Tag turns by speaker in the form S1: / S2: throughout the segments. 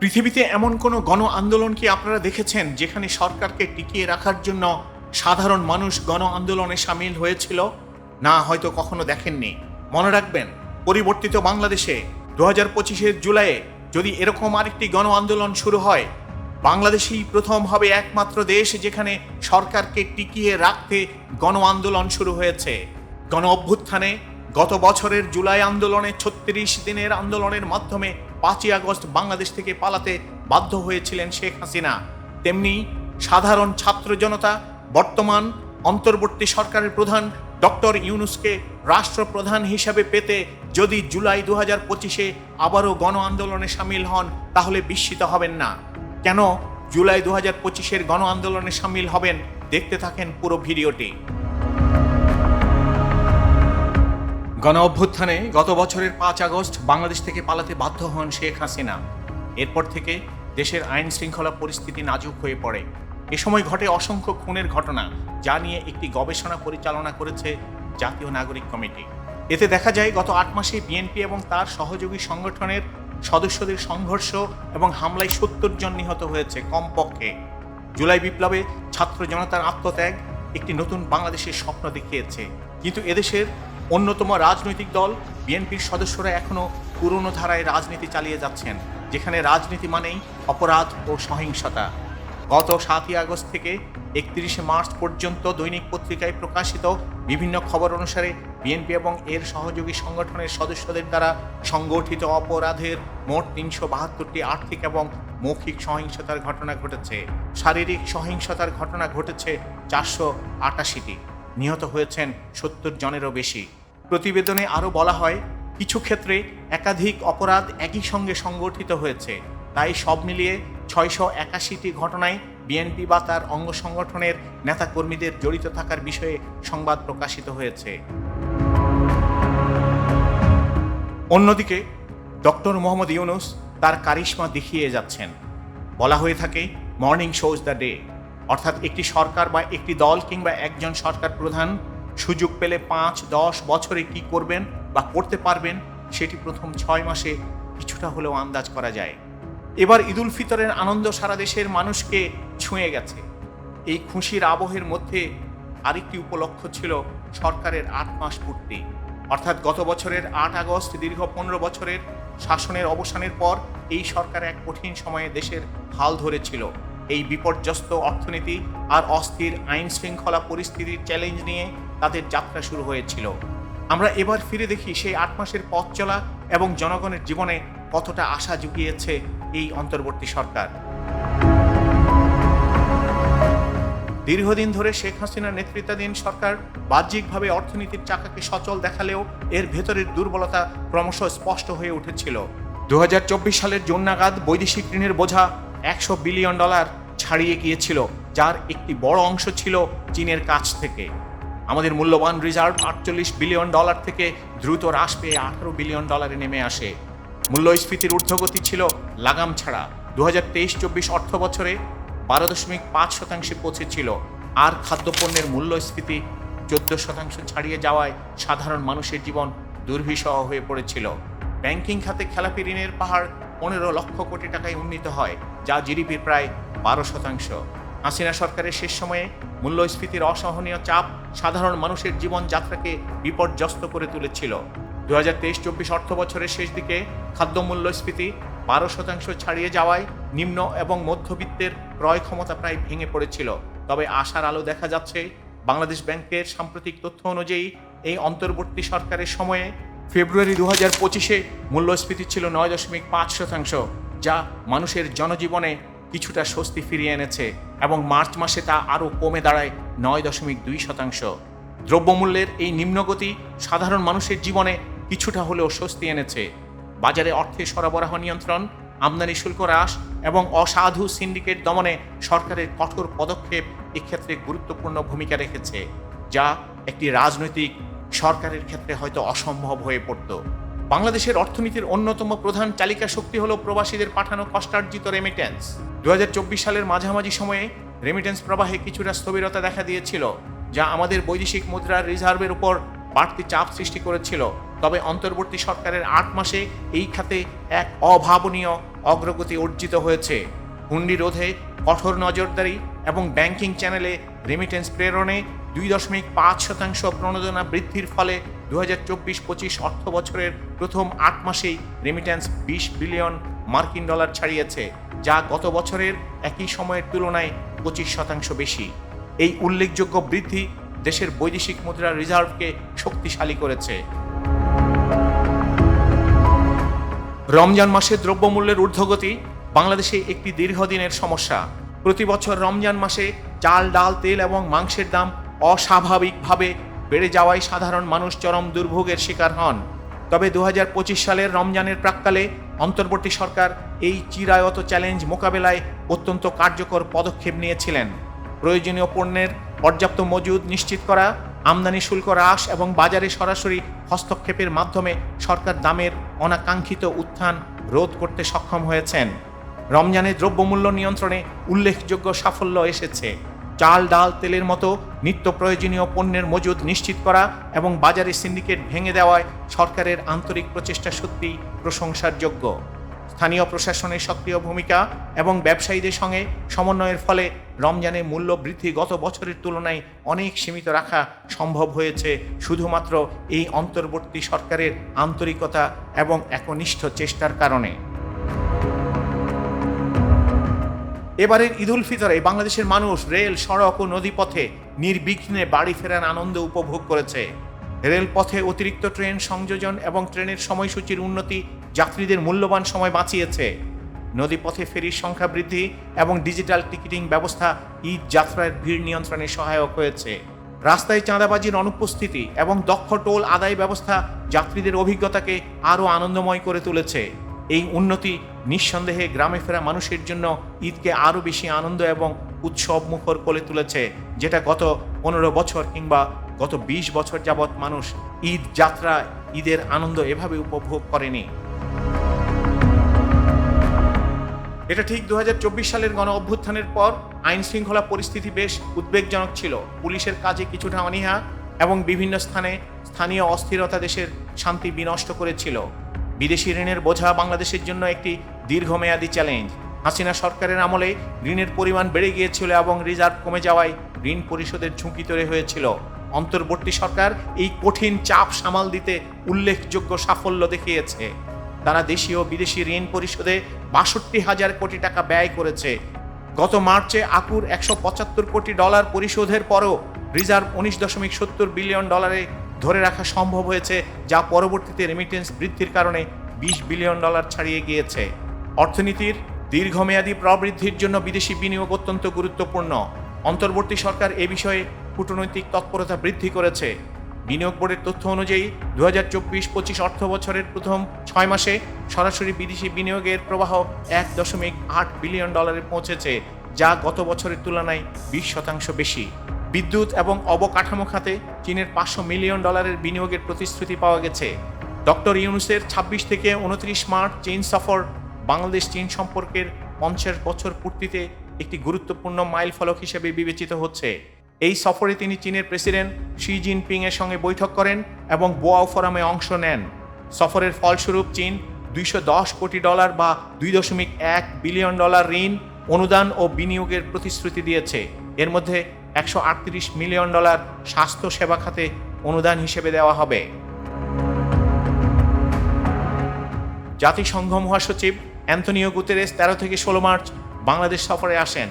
S1: পৃথিবীতে এমন কোনো গণ আন্দোলন কি আপনারা দেখেছেন যেখানে সরকারকে টিকিয়ে রাখার জন্য সাধারণ মানুষ গণ আন্দোলনে সামিল হয়েছিল? না, হয়তো কখনো দেখেননি। মনে রাখবেন, পরিবর্তিত বাংলাদেশে দু হাজার পঁচিশের জুলাইয়ে যদি এরকম আরেকটি গণ আন্দোলন শুরু হয়, বাংলাদেশই প্রথম হবে একমাত্র দেশ যেখানে সরকারকে টিকিয়ে রাখতে গণ আন্দোলন শুরু হয়েছে। গণ অভ্যুত্থানে গত বছরের জুলাই আন্দোলনে ছত্রিশ দিনের আন্দোলনের মাধ্যমে পাঁচই আগস্ট বাংলাদেশ থেকে পালাতে বাধ্য হয়েছিলেন শেখ হাসিনা। তেমনি সাধারণ ছাত্র জনতা, বর্তমান অন্তর্বর্তী সরকারের প্রধান ডক্টর ইউনুসকে রাষ্ট্রপ্রধান হিসাবে পেতে যদি জুলাই দু হাজার পঁচিশে আবারও গণ আন্দোলনে সামিল হন, তাহলে বিস্মিত হবেন না। কেন জুলাই দু হাজার পঁচিশের গণ আন্দোলনে সামিল হবেন, দেখতে থাকেন পুরো ভিডিওটি। গণ অভ্যুত্থানে গত বছরের পাঁচ আগস্ট বাংলাদেশ থেকে পালাতে বাধ্য হন শেখ হাসিনা। এরপর থেকে দেশের আইন শৃঙ্খলা পরিস্থিতি নাজুক হয়ে পড়ে। এ সময় ঘটে অসংখ্য খুনের ঘটনা, যা নিয়ে একটি গবেষণা পরিচালনা করেছে জাতীয় নাগরিক কমিটি। এতে দেখা যায়, গত আট মাসে বিএনপি এবং তার সহযোগী সংগঠনের সদস্যদের সংঘর্ষ এবং হামলায় সত্তর জন নিহত হয়েছে কমপক্ষে। জুলাই বিপ্লবে ছাত্র জনতার আত্মত্যাগ একটি নতুন বাংলাদেশের স্বপ্ন দেখিয়েছে। কিন্তু এদেশের অন্যতম রাজনৈতিক দল, বিএনপির সদস্যরা এখনও পুরনো ধারায় রাজনীতি চালিয়ে যাচ্ছেন, যেখানে রাজনীতি মানেই অপরাধ ও সহিংসতা। গত সাতই আগস্ট থেকে একত্রিশে মার্চ পর্যন্ত দৈনিক পত্রিকায় প্রকাশিত বিভিন্ন খবর অনুসারে বিএনপি এবং এর সহযোগী সংগঠনের সদস্যদের দ্বারা সংগঠিত অপরাধের মোট তিনশো বাহাত্তরটি আর্থিক এবং মৌখিক সহিংসতার ঘটনা ঘটেছে। শারীরিক সহিংসতার ঘটনা ঘটেছে চারশো আটাশিটি। নিহত হয়েছেন সত্তর জনেরও বেশি। প্রতিবেদনে আরও বলা হয়, কিছু ক্ষেত্রে একাধিক অপরাধ একই সঙ্গে সংগঠিত হয়েছে। তাই সব মিলিয়ে ছয়শো একাশিটি ঘটনায় বিএনপি বা তার অঙ্গ সংগঠনের নেতাকর্মীদের জড়িত থাকার বিষয়ে সংবাদ প্রকাশিত হয়েছে। অন্যদিকে, ডক্টর মোহাম্মদ ইউনুস তার কারিশমা দেখিয়ে যাচ্ছেন। বলা হয়ে থাকে, মর্নিং শোজ দ্য ডে। অর্থাৎ একটি সরকার বা একটি দল কিংবা একজন সরকার প্রধান সুযোগ পেলে পাঁচ, দশ বছরে কি করবেন বা করতে পারবেন সেটি প্রথম ছয় মাসে কিছুটা হলেও আন্দাজ করা যায়। এবার ঈদুল ফিতরের আনন্দ সারা দেশের মানুষকে ছুঁয়ে গেছে। এই খুশির আবহের মধ্যে আরেকটি উপলক্ষ ছিল সরকারের আট মাস পূর্তি। অর্থাৎ গত বছরের আট আগস্ট দীর্ঘ পনেরো বছরের শাসনের অবসানের পর এই সরকার এক কঠিন সময়ে দেশের হাল ধরেছিল। এই বিপর্যস্ত অর্থনীতি আর অস্থির আইন শৃঙ্খলা পরিস্থিতির চ্যালেঞ্জ নিয়ে তাদের যাত্রা শুরু হয়েছিল। আমরা এবার ফিরে দেখি সেই আট মাসের পথ চলা এবং জনগণের জীবনে কতটা আশা জুগিয়েছে এই অন্তর্বর্তী সরকার। দীর্ঘদিন ধরে শেখ হাসিনার নেতৃত্বাধীন সরকার বাহ্যিকভাবে অর্থনীতির চাকাকে সচল দেখালেও এর ভেতরের দুর্বলতা ক্রমশ স্পষ্ট হয়ে উঠেছিল। দু হাজার চব্বিশ সালের জুন নাগাদ বৈদেশিক ঋণের বোঝা একশো বিলিয়ন ডলার ছাড়িয়ে গিয়েছিল, যার একটি বড় অংশ ছিল চীনের কাছ থেকে। আমাদের মূল্যবান রিজার্ভ আটচল্লিশ বিলিয়ন ডলার থেকে দ্রুত হ্রাস পেয়ে আঠারো বিলিয়ন ডলারে নেমে আসে। মূল্যস্ফীতির ঊর্ধ্বগতি ছিল লাগাম ছাড়া। দু হাজার তেইশ চব্বিশ অর্থ বছরে বারো দশমিক পাঁচ শতাংশে পৌঁছেছিল। আর খাদ্যপণ্যের মূল্যস্ফীতি চোদ্দ শতাংশ ছাড়িয়ে যাওয়ায় সাধারণ মানুষের জীবন দুর্বিষহ হয়ে পড়েছিল। ব্যাংকিং খাতে খেলাপি ঋণের পাহাড় পনেরো লক্ষ কোটি টাকায় উন্নীত হয়, যা জিডিপির প্রায় বারো শতাংশ। হাসিনা সরকারের শেষ সময়ে মূল্যস্ফীতির অসহনীয় চাপ সাধারণ মানুষের জীবনযাত্রাকে বিপর্যস্ত করে তুলেছিল। দু হাজার তেইশ চব্বিশ অর্থ বছরের শেষ দিকে খাদ্য মূল্যস্ফীতি বারো শতাংশ ছাড়িয়ে যাওয়ায় নিম্ন এবং মধ্যবিত্তের ক্রয় ক্ষমতা প্রায় ভেঙে পড়েছিল। তবে আশার আলো দেখা যাচ্ছে, বাংলাদেশ ব্যাংকের সাম্প্রতিক তথ্য অনুযায়ী এই অন্তর্বর্তী সরকারের সময়ে ফেব্রুয়ারি দু হাজার পঁচিশে মূল্যস্ফীতি ছিল নয় দশমিক পাঁচ শতাংশ, যা মানুষের জনজীবনে কিছুটা স্বস্তি ফিরিয়ে এনেছে এবং মার্চ মাসে তা আরও কমে দাঁড়ায় নয় দশমিক দুই শতাংশ। দ্রব্যমূল্যের এই নিম্নগতি সাধারণ মানুষের জীবনে কিছুটা হলেও স্বস্তি এনেছে। বাজারে অর্থের সরবরাহ নিয়ন্ত্রণ, আমদানি শুল্ক হ্রাস এবং অসাধু সিন্ডিকেট দমনে সরকারের কঠোর পদক্ষেপ এক্ষেত্রে গুরুত্বপূর্ণ ভূমিকা রেখেছে, যা একটি রাজনৈতিক সরকারের ক্ষেত্রে হয়তো অসম্ভব হয়ে পড়ত। বাংলাদেশের অর্থনীতির অন্যতম প্রধান চালিকা শক্তি হল প্রবাসীদের পাঠানো কষ্টার্জিত রেমিটেন্স দু হাজার চব্বিশ সালের মাঝামাঝি সময়ে রেমিটেন্স প্রবাহে কিছুটা স্থবিরতা দেখা দিয়েছিল, যা আমাদের বৈদেশিক মুদ্রার রিজার্ভের উপর বাড়তি চাপ সৃষ্টি করেছিল। তবে অন্তর্বর্তী সরকারের আট মাসে এই খাতে এক অভাবনীয় অগ্রগতি অর্জিত হয়েছে। হুন্ডি রোধে কঠোর নজরদারি এবং ব্যাংকিং চ্যানেলে রেমিটেন্স প্রেরণে দুই দশমিক পাঁচ শতাংশ প্রণোদনা বৃদ্ধির ফলে দু হাজার চব্বিশ পঁচিশ অর্থ বছরের প্রথম আট মাসেই রেমিট্যান্স বিশ বিলিয়ন মার্কিন ডলার ছাড়িয়েছে, যা গত বছরের একই সময়ের তুলনায় পঁচিশ শতাংশ বেশি। এই উল্লেখযোগ্য বৃদ্ধি দেশের বৈদেশিক মুদ্রা রিজার্ভকে শক্তিশালী করেছে। রমজান মাসে দ্রব্যমূল্যের ঊর্ধ্বগতি বাংলাদেশে একটি দীর্ঘদিনের সমস্যা। প্রতি বছর রমজান মাসে চাল, ডাল, তেল এবং মাংসের দাম অস্বাভাবিকভাবে বেড়ে যাওয়ায় সাধারণ মানুষ চরম দুর্ভোগের শিকার হন। তবে দু হাজার পঁচিশ সালের রমজানের প্রাক্কালে অন্তর্বর্তী সরকার এই চিরায়ত চ্যালেঞ্জ মোকাবেলায় অত্যন্ত কার্যকর পদক্ষেপ নিয়েছিলেন। প্রয়োজনীয় পণ্যের পর্যাপ্ত মজুদ নিশ্চিত করা, আমদানি শুল্ক হ্রাস এবং বাজারে সরাসরি হস্তক্ষেপের মাধ্যমে সরকার দামের অনাকাঙ্ক্ষিত উত্থান রোধ করতে সক্ষম হয়েছেন। রমজানে দ্রব্যমূল্য নিয়ন্ত্রণে উল্লেখযোগ্য সাফল্য এসেছে। চাল, ডাল, তেলের মতো নিত্য প্রয়োজনীয় পণ্যের মজুদ নিশ্চিত করা এবং বাজারে সিন্ডিকেট ভেঙে দেওয়ায় সরকারের আন্তরিক প্রচেষ্টা সত্যি প্রশংসার যোগ্য স্থানীয় প্রশাসনের সক্রিয় ভূমিকা এবং ব্যবসায়ীদের সঙ্গে সমন্বয়ের ফলে রমজানে মূল্য বৃদ্ধি গত বছরের তুলনায় অনেক সীমিত রাখা সম্ভব হয়েছে। শুধুমাত্র এই অন্তর্বর্তী সরকারের আন্তরিকতা এবং একনিষ্ঠ চেষ্টার কারণে। এবারের ঈদুল ফিতরে বাংলাদেশের মানুষ রেল, সড়ক ও নদীপথে নির্বিঘ্নে বাড়ি ফেরার আনন্দ উপভোগ করেছে। রেলপথে অতিরিক্ত ট্রেন সংযোজন এবং ট্রেনের সময়সূচির উন্নতি যাত্রীদের মূল্যবান সময় বাঁচিয়েছে। নদীপথে ফেরির সংখ্যা বৃদ্ধি এবং ডিজিটাল টিকিটিং ব্যবস্থা ঈদ যাত্রার ভিড় নিয়ন্ত্রণে সহায়ক হয়েছে। রাস্তায় চাঁদাবাজির অনুপস্থিতি এবং দক্ষ টোল আদায় ব্যবস্থা যাত্রীদের অভিজ্ঞতাকে আরও আনন্দময় করে তুলেছে। এই উন্নতি নিঃসন্দেহে গ্রামে ফেরা মানুষের জন্য ঈদকে আরও বেশি আনন্দ এবং উৎসব মুখর করে তুলেছে, যেটা গত পনেরো বছর কিংবা গত ২০ বছর যাবৎ মানুষ ঈদ যাত্রা, ঈদের আনন্দ এভাবে উপভোগ করেনি। এটা ঠিক দু হাজার চব্বিশ সালের গণ অভ্যুত্থানের পর আইন শৃঙ্খলা পরিস্থিতি বেশ উদ্বেগজনক ছিল। পুলিশের কাজে কিছুটা অনীহা এবং বিভিন্ন স্থানে স্থানীয় অস্থিরতা দেশের শান্তি বিনষ্ট করেছিল। বিদেশি ঋণের বোঝা বাংলাদেশের জন্য একটি দীর্ঘমেয়াদী চ্যালেঞ্জ। হাসিনা সরকারের আমলে ঋণের পরিমাণ বেড়ে গিয়েছিল এবং রিজার্ভ কমে যাওয়ায় ঋণ পরিশোধের ঝুঁকি তৈরি হয়েছিল। অন্তর্বর্তী সরকার এই কঠিন চাপ সামাল দিতে উল্লেখযোগ্য সাফল্য দেখিয়েছে। তারা দেশীয় বিদেশি ঋণ পরিশোধে বাষট্টি হাজার কোটি টাকা ব্যয় করেছে। গত মার্চে আকুর একশো পঁচাত্তর কোটি ডলার পরিশোধের পরও রিজার্ভ উনিশ দশমিক সত্তর বিলিয়ন ডলারে ধরে রাখা সম্ভব হয়েছে, যা পরবর্তীতে রেমিটেন্স বৃদ্ধির কারণে বিশ বিলিয়ন ডলার ছাড়িয়ে গিয়েছে। অর্থনীতির দীর্ঘমেয়াদী প্রবৃদ্ধির জন্য বিদেশি বিনিয়োগ অত্যন্ত গুরুত্বপূর্ণ। অন্তর্বর্তী সরকার এ বিষয়ে কূটনৈতিক তৎপরতা বৃদ্ধি করেছে। বিনিয়োগ বোর্ডের তথ্য অনুযায়ী দু হাজার চব্বিশ পঁচিশ অর্থ বছরের প্রথম ছয় মাসে সরাসরি বিদেশি বিনিয়োগের প্রবাহ এক দশমিক আট বিলিয়ন ডলারে পৌঁছেছে, যা গত বছরের তুলনায় বিশ শতাংশ বেশি। বিদ্যুৎ এবং অবকাঠামো খাতে চীনের পাঁচশো মিলিয়ন ডলারের বিনিয়োগের প্রতিশ্রুতি পাওয়া গেছে। ডক্টর ইউনুসের ছাব্বিশ থেকে উনত্রিশ মার্চ চীন সফর বাংলাদেশ চীন সম্পর্কের পঞ্চাশ বছর পূর্তিতে একটি গুরুত্বপূর্ণ মাইল ফলক হিসেবে বিবেচিত হচ্ছে। এই সফরে তিনি চীনের প্রেসিডেন্ট শি জিনপিং এর সঙ্গে বৈঠক করেন এবং বোয়াও ফোরামে অংশ নেন। সফরের ফলস্বরূপ চীন দুইশো দশ কোটি ডলার বা দুই দশমিক এক বিলিয়ন ডলার ঋণ, অনুদান ও বিনিয়োগের প্রতিশ্রুতি দিয়েছে। এর মধ্যে একশো আটত্রিশ মিলিয়ন ডলার স্বাস্থ্য সেবা খাতে অনুদান হিসেবে দেওয়া হবে। জাতিসংঘ মহাসচিব অ্যান্থনিও গুতেরেস তেরো থেকে ষোলো মার্চ বাংলাদেশ সফরে আসেন।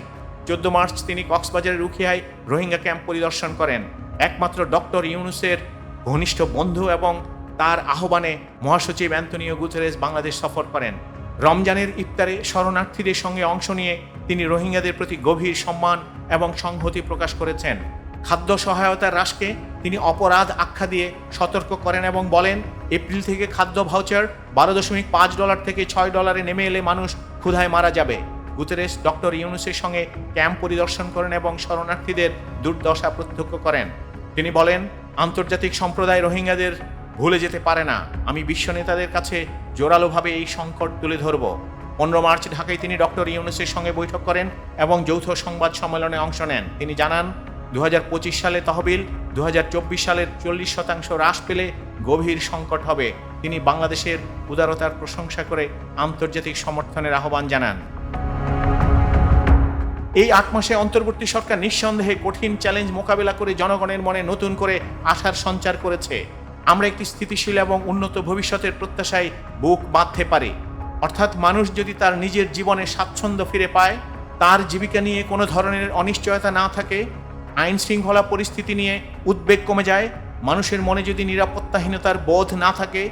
S1: চোদ্দ মার্চ তিনি কক্সবাজারের রুখিয়ায় রোহিঙ্গা ক্যাম্প পরিদর্শন করেন। একমাত্র ডক্টর ইউনুসের ঘনিষ্ঠ বন্ধু এবং তার আহ্বানে মহাসচিব অ্যান্থনিও গুতেরেস বাংলাদেশ সফর করেন। রমজানের ইফতারে শরণার্থীদের সঙ্গে অংশ নিয়ে তিনি রোহিঙ্গাদের প্রতি গভীর সম্মান এবং সংহতি প্রকাশ করেছেন। খাদ্য সহায়তা হ্রাসকে তিনি অপরাধ আখ্যা দিয়ে সতর্ক করেন এবং বলেন, এপ্রিল থেকে খাদ্য ভাউচার বারো দশমিক পাঁচ ডলার থেকে ছয় ডলারে নেমে এলে মানুষ ক্ষুধায় মারা যাবে। গুতেরেস ডক্টর ইউনুসের সঙ্গে ক্যাম্প পরিদর্শন করেন এবং শরণার্থীদের দুর্দশা প্রত্যক্ষ করেন। তিনি বলেন, আন্তর্জাতিক সম্প্রদায় রোহিঙ্গাদের ভুলে যেতে পারে না। আমি বিশ্ব নেতাদের কাছে জোরালোভাবে এই সংকট তুলে ধরব। পনেরো মার্চ ঢাকায় তিনি ডক্টর ইউনুসের সঙ্গে বৈঠক করেন এবং যৌথ সংবাদ সম্মেলনে অংশ নেন। তিনি জানান দু হাজার পঁচিশ সালে তহবিল দু হাজার চব্বিশ সালের চল্লিশ শতাংশ হ্রাস পেলে গভীর সংকট হবে। তিনি বাংলাদেশের উদারতার প্রশংসা করে আন্তর্জাতিক সমর্থনের আহ্বান জানান। এই আট মাসে অন্তর্বর্তী সরকার নিঃসন্দেহে কঠিন চ্যালেঞ্জ মোকাবেলা করে জনগণের মনে নতুন করে আশার সঞ্চার করেছে। আমরা একটি স্থিতিশীল এবং উন্নত ভবিষ্যতের প্রত্যাশায় বুক বাঁধতে পারি। অর্থাৎ মানুষ যদি তার নিজের জীবনে স্বাচ্ছন্দ্য ফিরে পায়, তার জীবিকা নিয়ে কোনো ধরনের অনিশ্চয়তা না থাকে, আইন শৃঙ্খলা পরিস্থিতি নিয়ে উদ্বেগ কমে যায়, মানুষের মনে যদি নিরাপত্তাহীনতার বোধ না থাকে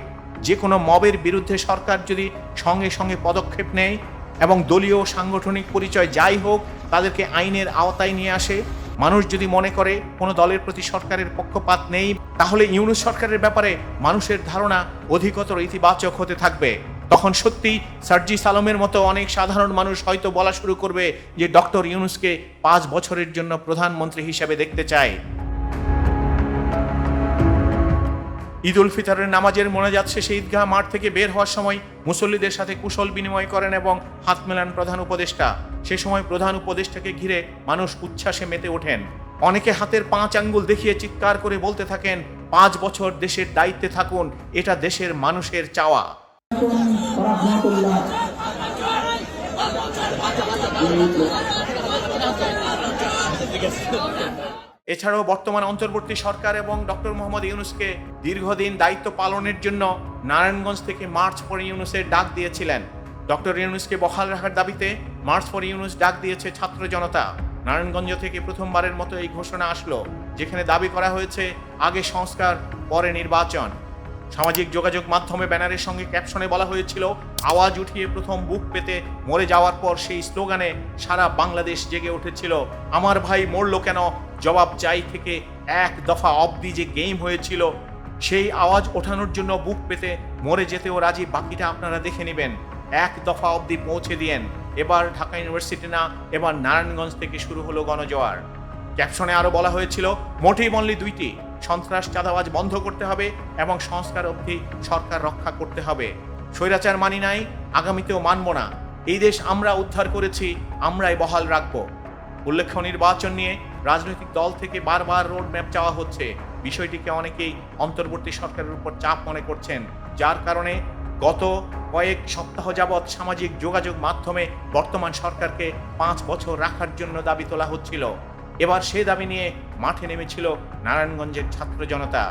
S1: যে কোনো মবের বিরুদ্ধে সরকার যদি সঙ্গে সঙ্গে পদক্ষেপ নেয় এবং দলীয় সাংগঠনিক পরিচয় যাই হোক তাদেরকে আইনের আওতায় নিয়ে আসে, মানুষ যদি মনে করে কোনো দলের প্রতি সরকারের পক্ষপাত নেই, তাহলে ইউনুস সরকারের ব্যাপারে মানুষের ধারণা অধিকতর ইতিবাচক হতে থাকবে। তখন সত্যি সার্জি সালমের মতো অনেক সাধারণ মানুষ হয়তো বলা শুরু করবে যে ডক্টর ইউনুসকে পাঁচ বছরের জন্য প্রধানমন্ত্রী হিসেবে দেখতে চায়। ঈদ উল ফিতরের নামাজের মনে মোনাজাত শেষে ঈদগাহ মাঠ থেকে বের হওয়ার সময় মুসল্লিদের সাথে কুশল বিনিময় করেন এবং হাত মেলান প্রধান উপদেষ্টা। সে সময় প্রধান উপদেষ্টাকে ঘিরে মানুষ উচ্ছ্বাসে মেতে ওঠেন। অনেকে হাতের পাঁচ আঙ্গুল দেখিয়ে চিৎকার করে বলতে থাকেন, পাঁচ বছর দেশের দায়িত্বে থাকুন, এটা দেশের মানুষের চাওয়া। এছাড়াও বর্তমান অন্তর্বর্তী সরকার এবং ডক্টর মোহাম্মদ ইউনুসকে দীর্ঘদিন দায়িত্ব পালনের জন্য নারায়ণগঞ্জ থেকে মার্চ ফর ইউনুসের ডাক দিয়েছিলেন। ডক্টর ইউনুসকে বহাল রাখার দাবিতে মার্চ ফর ইউনুস ডাক দিয়েছে ছাত্র জনতা। নারায়ণগঞ্জ থেকে প্রথমবারের মতো এই ঘোষণা আসলো, যেখানে দাবি করা হয়েছে, আগে সংস্কার, পরে নির্বাচন। সামাজিক যোগাযোগ মাধ্যমে ব্যানারের সঙ্গে ক্যাপশনে বলা হয়েছিল, আওয়াজ উঠিয়ে প্রথম বুক পেতে মরে যাওয়ার পর সেই স্লোগানে সারা বাংলাদেশ জেগে উঠেছিল। আমার ভাই মরলো কেন? জবাব চাই থেকে এক দফা অবধি যে গেম হয়েছিল, সেই আওয়াজ ওঠানোর জন্য বুক পেতে মরে যেতেও রাজি। বাকিটা আপনারা দেখে নেবেন। এক দফা অবধি পৌঁছে দিয়েন। এবার ঢাকা ইউনিভার্সিটি না, এবার নারায়ণগঞ্জ থেকে শুরু হলো গণজোয়ার। ক্যাপশনে আরও বলা হয়েছিল, মোটেই বনলি দুইটি। সন্ত্রাস চাঁদাবাজ বন্ধ করতে হবে এবং সংস্কার অবধি সরকার রক্ষা করতে হবে। স্বৈরাচার মানি নাই, আগামীতেও মানব না। এই দেশ আমরা উদ্ধার করেছি, আমরাই বহাল রাখব। উল্লেখ্য নির্বাচন নিয়ে রাজনৈতিক দল থেকে বারবার রোড ম্যাপ চাওয়া হচ্ছে। বিষয়টিকে অনেকেই অন্তর্বর্তী সরকারের উপর চাপ মনে করছেন, যার কারণে গত কয়েক সপ্তাহ যাবৎ সামাজিক যোগাযোগ মাধ্যমে বর্তমান সরকারকে পাঁচ বছর রাখার জন্য দাবি তোলা হচ্ছিল। এবার সে দাবি নিয়ে মাঠে নেমেছিল নারায়ণগঞ্জের ছাত্র জনতা।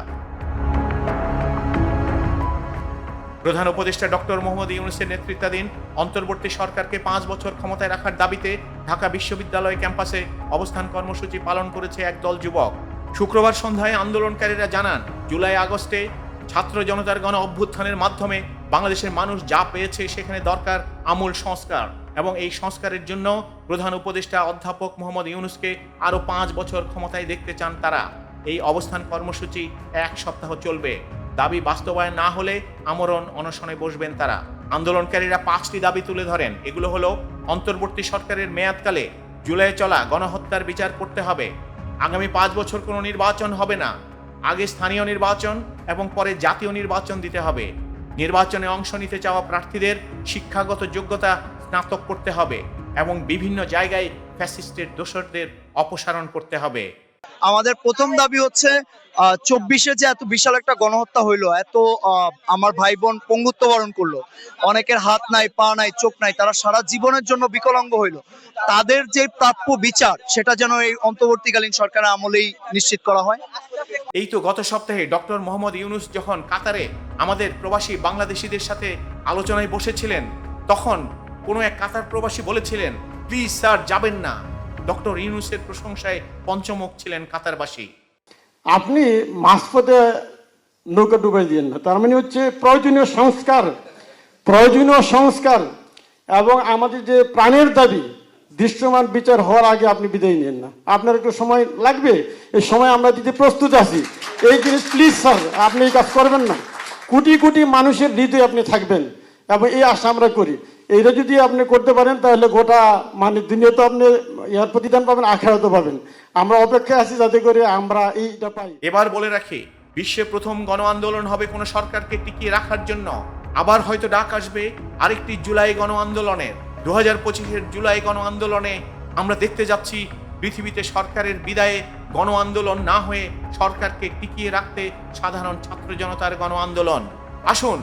S1: প্রধান উপদেষ্টা ডক্টর মোহাম্মদ ইউনুসের নেতৃত্বাধীন অন্তর্বর্তী সরকারকে পাঁচ বছর ক্ষমতায় রাখার দাবিতে ঢাকা বিশ্ববিদ্যালয় ক্যাম্পাসে অবস্থান কর্মসূচি পালন করেছে একদল যুবক। শুক্রবার সন্ধ্যায় আন্দোলনকারীরা জানান, জুলাই আগস্টে ছাত্র জনতার গণ অভ্যুত্থানের মাধ্যমে বাংলাদেশের মানুষ যা পেয়েছে সেখানে দরকার আমূল সংস্কার। এবং এই সংস্কারের জন্য প্রধান উপদেষ্টা অধ্যাপক মোহাম্মদ ইউনুসকে আরও পাঁচ বছর ক্ষমতায় দেখতে চান তারা। এই অবস্থান কর্মসূচি এক সপ্তাহ চলবে। দাবি বাস্তবায়ন না হলে আমরণ অনশনে বসবেন তারা। আন্দোলনকারীরা পাঁচটি দাবি তুলে ধরেন। এগুলো হলো, অন্তর্বর্তী সরকারের মেয়াদকালে জুলাই চলা গণহত্যার বিচার করতে হবে। আগামী পাঁচ বছর কোনো নির্বাচন হবে না। আগে স্থানীয় নির্বাচন এবং পরে জাতীয় নির্বাচন দিতে হবে। নির্বাচনে অংশ নিতে চাওয়া প্রার্থীদের শিক্ষাগত যোগ্যতা স্নাতক করতে হবে এবং বিভিন্ন জায়গায় ফ্যাসিস্টের দোসরদের অপসারণ করতে হবে।
S2: আমাদের প্রথম দাবি হচ্ছে চব্বিশে যে এত বিশাল একটা গণহত্যা হইল এত আমার ভাই বোন পঙ্গুত্ব বরণ করল অনেকের হাত নাই পা নাই চোখ নাই তারা সারা জীবনের জন্য বিকলাঙ্গ হইল। তাদের যে প্রাপ্য বিচার সেটা যেন এই অন্তর্বর্তীকালীন সরকারের আমলেই নিশ্চিত করা হয়।
S1: এই তো গত সপ্তাহে ডক্টর মোহাম্মদ ইউনুস যখন কাতারে আমাদের প্রবাসী বাংলাদেশিদের সাথে আলোচনায় বসেছিলেন তখন কোনো এক কাতার প্রবাসী বলেছিলেন, প্লিজ স্যার, যাবেন না। ডক্টর ইউনুসের প্রশংসায় পঞ্চমুখ ছিলেন কাতারবাসী।
S3: আপনি মাঝপথে নৌকা ডুবাই দিয়েন না তার মানে হচ্ছে প্রয়োজনীয় সংস্কার প্রয়োজনীয় সংস্কার এবং আমাদের যে প্রাণের দাবি, দৃশ্যমান বিচার হওয়ার আগে আপনি বিদায় নেন না। আপনার একটু সময় লাগবে? এই সময় আমরা দিতে প্রস্তুত আছি। এই জিনিস প্লিজ স্যার, আপনি এই কাজ করবেন না। কোটি কোটি মানুষের হৃদয়ে আপনি থাকবেন এবং এই আশা আমরা করি। এইটা যদি আপনি করতে পারেন, তাহলে গোটা মানে দুনিয়াতে আপনি ইয়ার প্রতিদান পাবেন আখেরাতে পাবেন। আমরা অপেক্ষায় আছি যাতে করে আমরা এইটা পাই।
S1: এবার বলে রাখি, বিশ্বে প্রথম গণ আন্দোলন হবে কোনো সরকারকে টিকিয়ে রাখার জন্য। আবার হয়তো ডাক আসবে আরেকটি জুলাই গণ আন্দোলনের দু হাজার পঁচিশের জুলাই গণ আন্দোলনে আমরা দেখতে যাচ্ছি, পৃথিবীতে সরকারের বিদায়ে গণ আন্দোলন না হয়ে সরকারকে টিকিয়ে রাখতে সাধারণ ছাত্র জনতার গণ আন্দোলন আসুন,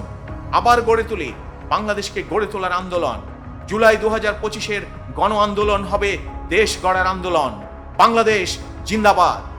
S1: আবার গড়ে তুলি। বাংলাদেশকে গড়ে তোলার আন্দোলন। জুলাই দু হাজার পঁচিশের গণ আন্দোলন হবে দেশ গড়ার আন্দোলন। বাংলাদেশ জিন্দাবাদ।